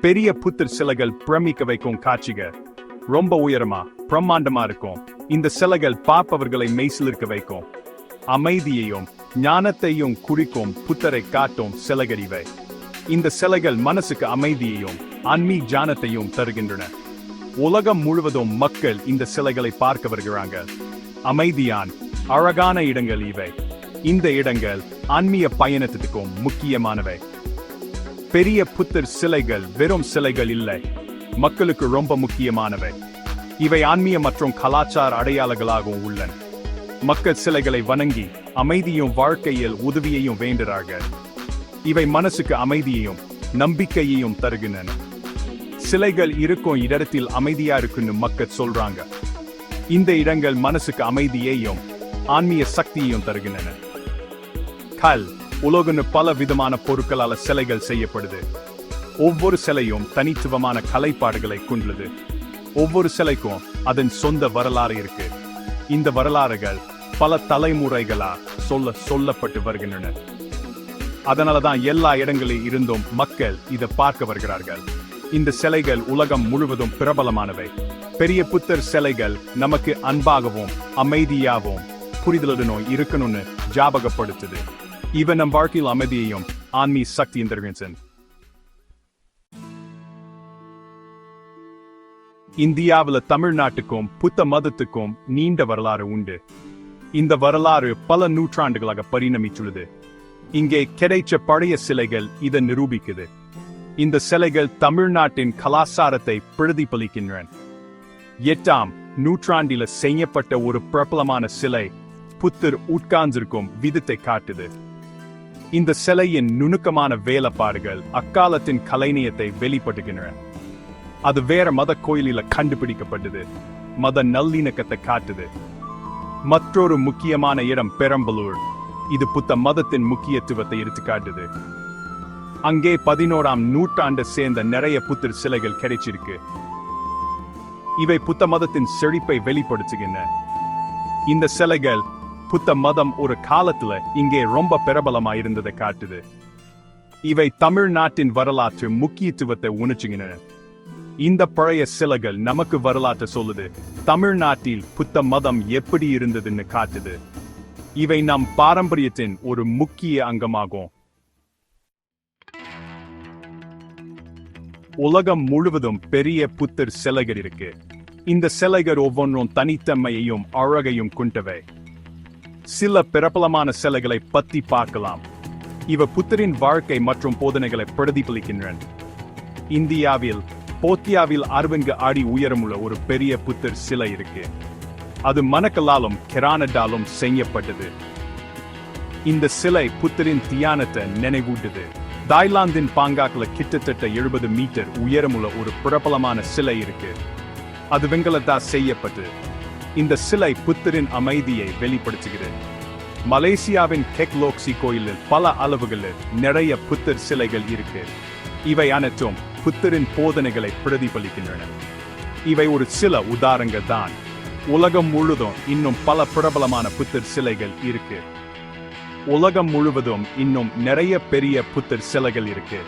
பெரிய புத்தர் சிலைகள் பிரமிக்க வைக்கும் காட்சிகள் ரொம்ப உயரமா பிரம்மாண்டமா இருக்கும். இந்த சிலைகள் பார்ப்பவர்களை மெய்சிலிருக்க வைக்கும். அமைதியையும் ஞானத்தையும் குறிக்கும் புத்தரை காட்டும் சிலைகள் இவை. இந்த சிலைகள் மனசுக்கு அமைதியையும் ஆன்மீக ஞானத்தையும் தருகின்றன. உலகம் முழுவதும் மக்கள் இந்த சிலைகளை பார்க்க வருகிறாங்க. அமைதியான் அழகான இடங்கள் இவை. இந்த இடங்கள் ஆன்மீக பயணத்திற்கும் முக்கியமானவை. பெரிய புத்தர் சிலைகள் வெறும் சிலைகள் இல்லை. மக்களுக்கு ரொம்ப முக்கியமானவை. இவை ஆன்மீக மற்றும் கலாச்சார அடையாளங்களாகவும் உள்ளன. மக்கள் சிலைகளை வணங்கி அமைதியும் வாழ்க்கையில் உதவியையும் வேண்டுறார்கள் இவை மனசுக்கு அமைதியையும் நம்பிக்கையையும் தருகின்றன. சிலைகள் இருக்கும் இடத்தில் அமைதியா இருக்குன்னு மக்கள் சொல்றாங்க. இந்த இடங்கள் மனசுக்கு அமைதியையும் ஆன்மீக சக்தியையும் தருகின்றன. கல். உலோகன்னு பல விதமான பொருட்களால சிலைகள் செய்யப்படுது. ஒவ்வொரு சிலையும் தனித்துவமான கலைப்பாடுகளை கொண்டுள்ளது. ஒவ்வொரு சிலைக்கும் அதன் சொந்த வரலாறு இருக்கு. இந்த வரலாறுகள் பல தலைமுறைகளா சொல்ல சொல்லப்பட்டு வருகின்றன. அதனாலதான் எல்லா இடங்களில் இருந்தும் மக்கள் இதை பார்க்க வருகிறார்கள். இந்த சிலைகள் உலகம் முழுவதும் பிரபலமானவை. பெரிய புத்தர் சிலைகள் நமக்கு அன்பாகவும் அமைதியாகவும் புரிதலுடனும் இருக்கணும்னு ஜாபகப்படுத்துது. இவன் நம் வாழ்க்கையில் அமைதியையும் ஆன்மீ சக்தியும் தருகின்றன இந்தியாவில் தமிழ்நாட்டுக்கும் புத்த மதத்துக்கும் நீண்ட வரலாறு உண்டு. இந்த வரலாறு பல நூற்றாண்டுகளாக பரிணமித்துள்ளது. இங்கே கிடைச்ச பழைய சிலைகள் இதை நிரூபிக்குது. இந்த சிலைகள் தமிழ்நாட்டின் கலாச்சாரத்தை பிரதிபலிக்கின்றன. எட்டாம் நூற்றாண்டில செய்யப்பட்ட ஒரு பிரபலமான சிலை புத்தர் உட்கார்ந்திருக்கும் விதத்தை காட்டுது. இந்த சிலையின் நுணுக்கமான வேலைப்பாடுகள் அக்காலத்தின் கலைநயத்தை வெளிப்படுகின்றன. அது வேற மத கோயிலில கண்டுபிடிக்கப்பட்டது மத நல்லிணக்கத்தை காட்டுது. மற்றொரு முக்கியமான இடம் பெரம்பலூர். இது புத்த மதத்தின் முக்கியத்துவத்தை எடுத்து காட்டுது அங்கே பதினோராம் நூற்றாண்டு சேர்ந்த நிறைய புத்தர் சிலைகள் கிடைச்சிருக்கு. இவை புத்த மதத்தின் செழிப்பை வெளிப்படுத்துகின்றன. இந்த சிலைகள் புத்த மதம் ஒரு காலத்துல இங்கே ரொம்ப பிரபலமா இருந்ததை காட்டுது. இவை தமிழ்நாட்டின் வரலாற்று முக்கியத்துவத்தை உணர்ச்சுகின்றன இந்த பழைய சிலைகள் நமக்கு வரலாற்றை சொல்லுது. தமிழ்நாட்டில் புத்த மதம் எப்படி இருந்ததுன்னு காட்டுது. இவை நம் பாரம்பரியத்தின் ஒரு முக்கிய அங்கமாகும். உலகம் முழுவதும் பெரிய புத்தர் சிலைகள் இருக்கு. இந்த சிலைகள் ஒவ்வொன்றும் தனித்தன்மையையும் அழகையும் கொண்டவை. சில பிரபலமான சிலைகளை பத்தி பார்க்கலாம். இவ புத்தரின் வாழ்க்கை மற்றும் போதனைகளை பிரதிபலிக்கின்றன. இந்தியாவில் போத்தியாவில் அறுபங்கு அடி உயரமுள்ள ஒரு பெரிய புத்தர் சிலை இருக்கு. அது மணக்கலாலும் கிரானடாலும் செய்யப்பட்டது. இந்த சிலை புத்தரின் தியானத்தை நினைவூட்டுது. தாய்லாந்தின் பாங்காக்ல கிட்டத்தட்ட எழுபது மீட்டர் உயரமுள்ள ஒரு பிரபலமான சிலை இருக்கு. அது வெங்கலத்தால் செய்யப்பட்டு இந்த சிலை புத்தரின் அமைதியை வெளிப்படுத்துகிறது. மலேசியாவின் கெக்லோக்சி கோயிலில் பல அளவுகளில் நிறைய புத்தர் சிலைகள் இருக்கு. இவை அனைத்தும் புத்தரின் போதனைகளை பிரதிபலிக்கின்றன. இவை ஒரு சில உதாரணங்கள் தான். உலகம் முழுதும் இன்னும் பல பிரபலமான புத்தர் சிலைகள் இருக்கு. உலகம் முழுவதும் இன்னும் நிறைய பெரிய புத்தர் சிலைகள் இருக்கு.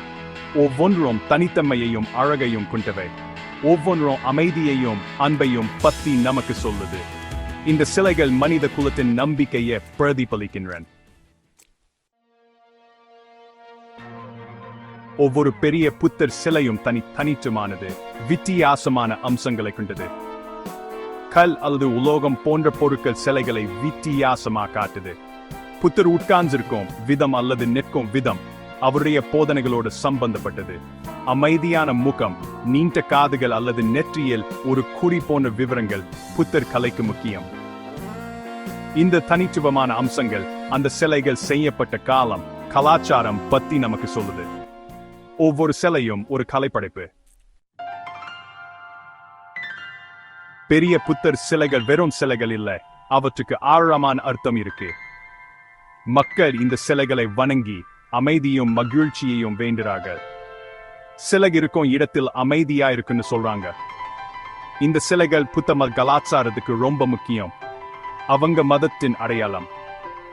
ஒவ்வொன்றும் தனித்தன்மையையும் அழகையும் கொண்டவை. ஒவ்வொன்றும் அமைதியையும் அன்பையும் பத்தி நமக்கு சொல்லுது. இந்த சிலைகள் மனித குலத்தின் நம்பிக்கையை பிரதிபலிக்கின்றன. ஒவ்வொரு பெரிய புத்தர் சிலையும் தனி தனித்துமானது வித்தியாசமான அம்சங்களை கொண்டது. கல் அல்லது உலோகம் போன்ற பொருட்கள் சிலைகளை வித்தியாசமா காட்டுது. புத்தர் உட்கார்ந்திருக்கும் விதம் அல்லது நிற்கும் விதம் அவருடைய போதனைகளோடு சம்பந்தப்பட்டது. அமைதியான முகம் நீண்ட காதுகள் அல்லது நெற்றியில் ஒரு குறி போன்ற விவரங்கள் புத்தர் கலைக்கு முக்கியம். இந்த தனித்துவமான அம்சங்கள் அந்த சிலைகள் செய்யப்பட்ட காலம் கலாச்சாரம் பத்தி நமக்கு சொல்லுது. ஒவ்வொரு சிலையும் ஒரு கலைப்படைப்பு. பெரிய புத்தர் சிலைகள் வெறும் சிலைகள் இல்லை அவற்றுக்கு ஆழமான அர்த்தம் இருக்கு. மக்கள் இந்த சிலைகளை வணங்கி அமைதியும் மகிழ்ச்சியையும் வேண்டுறார்கள். சிலை இருக்கும் இடத்தில் அமைதியா இருக்குன்னு சொல்றாங்க. இந்த சிலைகள் புத்த மத கலாச்சாரத்துக்கு ரொம்ப முக்கியம். அவங்க மதத்தின் அடையாளம்.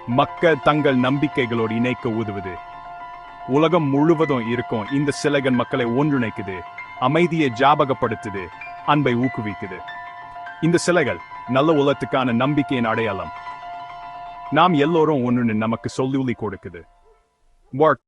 மக்கள் தங்கள் நம்பிக்கைகளோடு இணைக்க உதவுது. உலகம் முழுவதும் இருக்கும் இந்த சிலைகள் மக்களை ஒன்றிணைக்குது. அமைதியை ஜாபகப்படுத்துது. அன்பை ஊக்குவிக்குது. இந்த சிலைகள் நல்ல உலகத்துக்கான நம்பிக்கையின் அடையாளம். நாம் எல்லோரும் ஒன்றுன்னு நமக்கு சொல்லி கொடுக்குது. ஒர்க்